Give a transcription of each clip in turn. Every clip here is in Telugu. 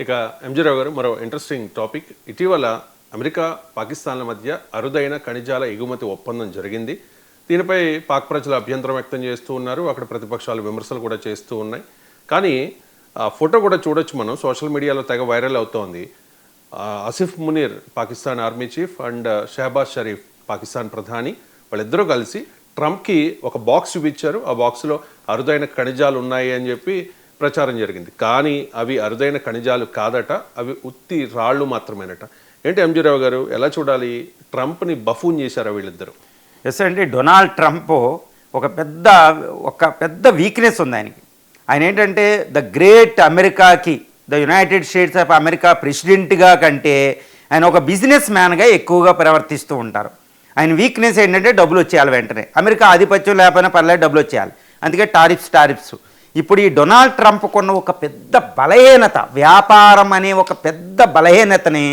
ఇక ఎంజీరావు గారు మరో ఇంట్రెస్టింగ్ టాపిక్ ఇటీవల అమెరికా పాకిస్తాన్ల మధ్య అరుదైన ఖనిజాల ఎగుమతి ఒప్పందం జరిగింది. దీనిపై పాక్ ప్రజలు అభ్యంతరం వ్యక్తం చేస్తూ ఉన్నారు. అక్కడ ప్రతిపక్షాలు విమర్శలు కూడా చేస్తూ ఉన్నాయి. కానీ ఆ ఫోటో కూడా చూడొచ్చు మనం. సోషల్ మీడియాలో తెగ వైరల్ అవుతోంది. Asif Munir Pakistan army chief and Shahbaz Sharif Pakistan ప్రధాని వాళ్ళిద్దరూ కలిసి ట్రంప్కి ఒక బాక్స్ చూపించారు. ఆ బాక్స్లో అరుదైన ఖనిజాలు ఉన్నాయి అని చెప్పి ప్రచారం జరిగింది. కానీ అవి అరుదైన ఖనిజాలు కాదట అవి ఉత్తి రాళ్ళు మాత్రమేనట. ఏంటి ఎంజీరావు గారు ఎలా చూడాలి? ట్రంప్ని బఫూన్ చేశారా వీళ్ళిద్దరు? ఎస్ అండి డొనాల్డ్ ట్రంప్ ఒక పెద్ద ఒక పెద్ద వీక్నెస్ ఉంది ఆయనకి. ఆయన ఏంటంటే ద గ్రేట్ అమెరికాకి the united states of America ప్రెసిడెంట్గా కంటే ఆయన ఒక బిజినెస్ మ్యాన్గా ఎక్కువగా ప్రవర్తిస్తూ ఉంటారు. ఆయన వీక్నెస్ ఏంటంటే డబ్బులు వచ్చేయాలి వెంటనే. అమెరికా ఆధిపత్యం లేకపోయినా పర్లేదు డబ్బులు వచ్చేయాలి. అందుకే టారిఫ్స్ టారిఫ్స్. ఇప్పుడు ఈ డొనాల్డ్ ట్రంప్కున్న ఒక పెద్ద బలహీనత వ్యాపారం అనే ఒక పెద్ద బలహీనతని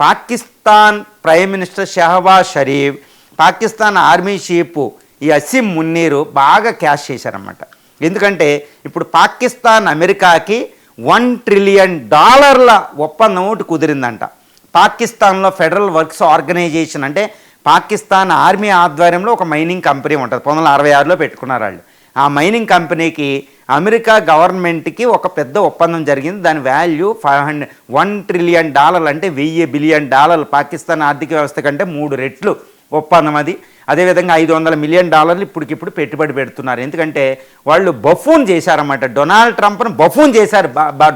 Pakistan prime minister Shahbaz Sharif Pakistan army chief ఈ అసీం మున్నీరు బాగా క్యాష్ చేశారన్నమాట. ఎందుకంటే ఇప్పుడు పాకిస్తాన్ అమెరికాకి వన్ ట్రిలియన్ డాలర్ల ఒప్పందం ఒకటి కుదిరిందంట. పాకిస్తాన్లో ఫెడరల్ వర్క్స్ ఆర్గనైజేషన్ అంటే పాకిస్తాన్ ఆర్మీ ఆధ్వర్యంలో ఒక మైనింగ్ కంపెనీ ఉంటుంది పంతొమ్మిది వందల అరవై ఆరులో పెట్టుకున్నారు వాళ్ళు ఆ మైనింగ్ కంపెనీకి అమెరికా గవర్నమెంట్కి ఒక పెద్ద ఒప్పందం జరిగింది. దాని value five hundred one trillion డాలర్లు అంటే వెయ్యి బిలియన్ డాలర్లు. పాకిస్తాన్ ఆర్థిక వ్యవస్థ కంటే మూడు రెట్లు ఒప్పందం అది. అదేవిధంగా ఐదు వందల మిలియన్ డాలర్లు ఇప్పటికిప్పుడు పెట్టుబడి పెడుతున్నారు. ఎందుకంటే వాళ్ళు బఫూన్ చేశారన్నమాట. డొనాల్డ్ ట్రంప్ను బఫూన్ చేశారు.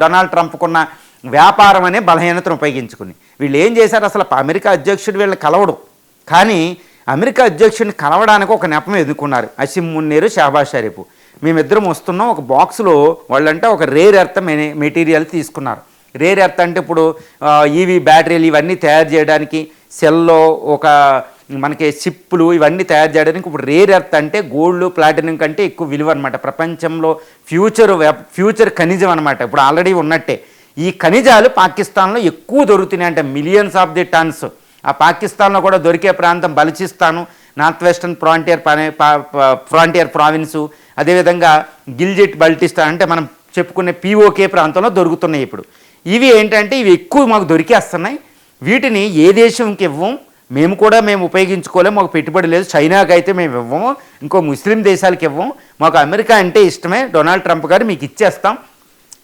డొనాల్డ్ ట్రంప్కున్న వ్యాపారం అనే బలహీనతను ఉపయోగించుకుని. వీళ్ళు ఏం చేశారు? అసలు అమెరికా అధ్యక్షుడు వీళ్ళని కలవడు. కానీ అమెరికా అధ్యక్షుడిని కలవడానికి ఒక నెపం ఎదుర్కొన్నారు. అసిమ్ మున్నేరు షహబాజ్ షరీఫ్. మేమిద్దరం వస్తున్నాం ఒక బాక్స్లో వాళ్ళంటే ఒక రేర్ ఎర్త్ మెటీరియల్ తీసుకున్నారు. రేర్ ఎర్త్ అంటే ఇప్పుడు ఈవీ బ్యాటరీలు ఇవన్నీ తయారు చేయడానికి సెల్లో ఒక మనకి చిప్పులు ఇవన్నీ తయారు చేయడానికి ఇప్పుడు రేర్ ఎర్త్ అంటే గోల్డ్ ప్లాటినం కంటే ఎక్కువ విలువ అనమాట ప్రపంచంలో ఫ్యూచర్ ఫ్యూచర్ ఖనిజం అనమాట ఇప్పుడు ఆల్రెడీ ఉన్నట్టే. ఈ ఖనిజాలు పాకిస్తాన్లో ఎక్కువ దొరుకుతున్నాయి అంటే మిలియన్స్ ఆఫ్ ది టన్స్ ఆ పాకిస్తాన్లో కూడా దొరికే ప్రాంతం Balochistan north western frontier frontier province అదేవిధంగా గిల్జిట్ బల్టిస్తాన్ అంటే మనం చెప్పుకునే పీఓకే ప్రాంతంలో దొరుకుతున్నాయి ఇప్పుడు. ఇవి ఏంటంటే ఇవి ఎక్కువ మాకు దొరికేస్తున్నాయి. వీటిని ఏ దేశంకి ఇవ్వం? మేము కూడా మేము ఉపయోగించుకోలేము మాకు పెట్టుబడి లేదు. చైనాకి అయితే మేము ఇవ్వము. ఇంకో ముస్లిం దేశాలకు ఇవ్వం. మాకు అమెరికా అంటే ఇష్టమే. డొనాల్డ్ ట్రంప్ గారు మీకు ఇచ్చేస్తాం.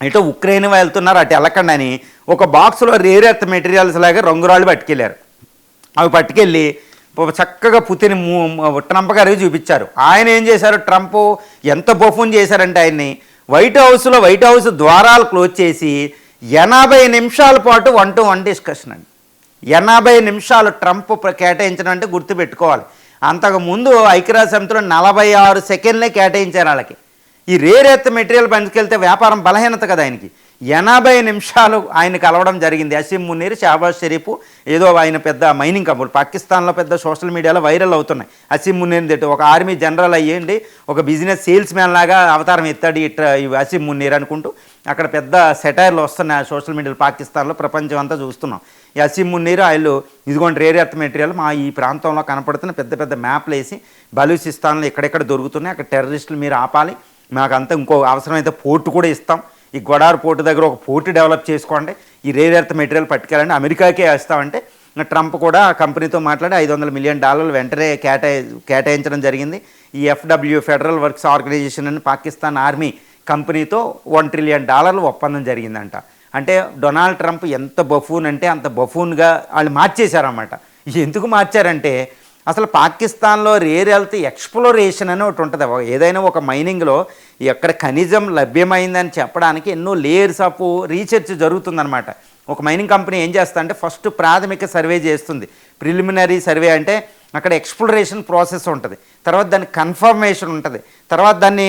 ఇటు ఉక్రెయిన్ వెళ్తున్నారు అటు వెళ్ళకండి అని ఒక బాక్స్లో రేర్ ఎర్త్ మెటీరియల్స్ లాగా రంగురాళ్ళు పట్టుకెళ్ళారు. అవి పట్టుకెళ్ళి చక్కగా పుతిని ట్రంప్ గారికి చూపించారు. ఆయన ఏం చేశారు? ట్రంప్ ఎంత బొఫోన్ చేశారంటే ఆయన్ని వైట్ హౌస్లో వైట్ హౌస్ ద్వారాలు క్లోజ్ చేసి ఎనభై నిమిషాల పాటు వన్ టు వన్ డిస్కషన్ అండి. ఎనభై నిమిషాలు ట్రంప్ కేటాయించడం అంటే గుర్తుపెట్టుకోవాలి. అంతకు ముందు ఐక్యరాజ్య సమితిలో నలభై ఆరు సెకండ్లే కేటాయించారు వాళ్ళకి. ఈ రేర్ ఎర్త్ మెటీరియల్ పనికెళ్తే వ్యాపారం బలహీనత కదా ఆయనకి. ఎనభై నిమిషాలు ఆయన కలవడం జరిగింది. అసీం మునీర్ షాబాజ్ షరీఫ్ ఏదో ఆయన పెద్ద మైనింగ్ కంపెనీ పాకిస్తాన్లో పెద్ద సోషల్ మీడియాలో వైరల్ అవుతున్నాయి. అసీం మునీర్ తిట్టు ఒక ఆర్మీ జనరల్ అయ్యండి ఒక బిజినెస్ సేల్స్ మ్యాన్ లాగా అవతారం ఎత్తాడు ఇట్లా ఈ అసీం మునీర్ అనుకుంటూ. అక్కడ పెద్ద సెటైర్లు వస్తున్నాయి సోషల్ మీడియాలో పాకిస్తాన్లో ప్రపంచం అంతా చూస్తున్నాం. ఈ అసీం మున్నీరు వాళ్ళు ఇదిగోండి రేర్ ఎర్త్ మెటీరియల్ మా ఈ ప్రాంతంలో కనపడుతున్న పెద్ద పెద్ద మ్యాప్లు వేసి బలూచిస్తాన్లో ఎక్కడెక్కడ దొరుకుతున్నాయి అక్కడ టెర్రరిస్టులు మీరు ఆపాలి. మాకంతా ఇంకో అవసరమైతే పోర్టు కూడా ఇస్తాం. ఈ గొడారు పోర్టు దగ్గర ఒక పోర్టు డెవలప్ చేసుకోండి. ఈ రేర్ ఎర్త్ మెటీరియల్ పట్టుకెళ్ళండి. అమెరికాకే వేస్తామంటే ట్రంప్ కూడా ఆ కంపెనీతో మాట్లాడి ఐదు వందల మిలియన్ డాలర్లు వెంటనే కేటాయి కేటాయించడం జరిగింది. ఈ ఎఫ్డబ్ల్యూ ఫెడరల్ వర్క్స్ ఆర్గనైజేషన్ అని పాకిస్తాన్ ఆర్మీ కంపెనీతో వన్ ట్రిలియన్ డాలర్లు ఒప్పందం జరిగిందంట. అంటే డొనాల్డ్ ట్రంప్ ఎంత బఫూన్ అంటే అంత బఫూన్గా వాళ్ళు మార్చేశారన్నమాట. ఎందుకు మార్చారంటే అసలు పాకిస్తాన్లో రేర్ ఎల్త్ ఎక్స్ప్లోరేషన్ అని ఒకటి ఉంటుంది. ఏదైనా ఒక మైనింగ్లో ఎక్కడ ఖనిజం లభ్యమైందని చెప్పడానికి ఎన్నో లేయర్స్ ఆఫ్ రీసెర్చ్ జరుగుతుందన్నమాట. ఒక మైనింగ్ కంపెనీ ఏం చేస్తా అంటే ఫస్ట్ ప్రాథమిక సర్వే చేస్తుంది. ప్రిలిమినరీ సర్వే అంటే అక్కడ ఎక్స్ప్లోరేషన్ ప్రాసెస్ ఉంటుంది. తర్వాత దాని కన్ఫర్మేషన్ ఉంటుంది. తర్వాత దాన్ని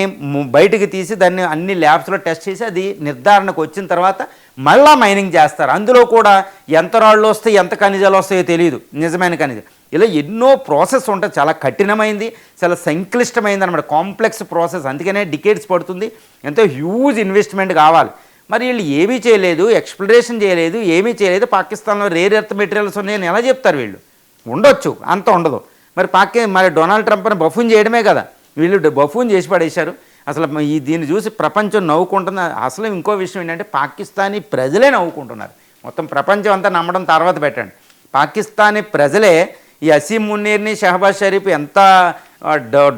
బయటికి తీసి దాన్ని అన్ని ల్యాబ్స్లో టెస్ట్ చేసి అది నిర్ధారణకు వచ్చిన తర్వాత మళ్ళా మైనింగ్ చేస్తారు. అందులో కూడా ఎంత రాళ్ళు వస్తాయి ఎంత ఖనిజాలు వస్తాయో తెలియదు నిజమైన ఖనిజం ఇలా ఎన్నో ప్రాసెస్ ఉంటుంది చాలా కఠినమైంది చాలా సంక్లిష్టమైంది అనమాట కాంప్లెక్స్ ప్రాసెస్. అందుకనే డికేట్స్ పడుతుంది. ఎంతో హ్యూజ్ ఇన్వెస్ట్మెంట్ కావాలి. మరి వీళ్ళు ఏమీ చేయలేదు ఎక్స్ప్లరేషన్ చేయలేదు ఏమీ చేయలేదు. పాకిస్తాన్లో రేర్ ఎర్త్ మెటీరియల్స్ ఉన్నాయని ఎలా చెప్తారు వీళ్ళు? ఉండొచ్చు అంత ఉండదు. మరి పాకి మరి డొనాల్డ్ ట్రంప్ని బఫూన్ చేయడమే కదా. వీళ్ళు బఫూన్ చేసి పడేశారు. అసలు ఈ దీన్ని చూసి ప్రపంచం నవ్వుకుంటున్న అసలు ఇంకో విషయం ఏంటంటే పాకిస్తానీ ప్రజలే నవ్వుకుంటున్నారు. మొత్తం ప్రపంచం అంతా నమ్మడం తర్వాత పెట్టండి. పాకిస్తానీ ప్రజలే ఈ అసీం మున్నీర్ని షహబాజ్ షరీఫ్ ఎంత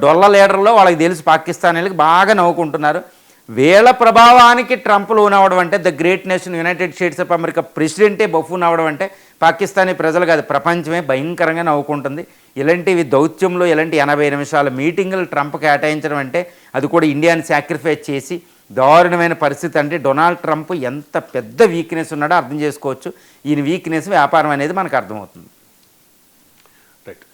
డొల్ల లీడర్లో వాళ్ళకి తెలుసు పాకిస్తానీలకి బాగా నవ్వుకుంటున్నారు. వీళ్ళ ప్రభావానికి ట్రంప్ లోన్ అంటే the great nation united states of America ప్రెసిడెంటే buffoon అవడం అంటే పాకిస్తానీ ప్రజలు కాదు ప్రపంచమే భయంకరంగా నవ్వుకుంటుంది. ఇలాంటివి దౌత్యంలో ఇలాంటి ఎనభై నిమిషాల మీటింగులు ట్రంప్ కేటాయించడం అంటే అది కూడా ఇండియాని సాక్రిఫైస్ చేసి దారుణమైన పరిస్థితి అంటే డొనాల్డ్ ట్రంప్ ఎంత పెద్ద వీక్నెస్ ఉన్నాడో అర్థం చేసుకోవచ్చు. ఈయన వీక్నెస్ వ్యాపారం అనేది మనకు అర్థమవుతుంది. Right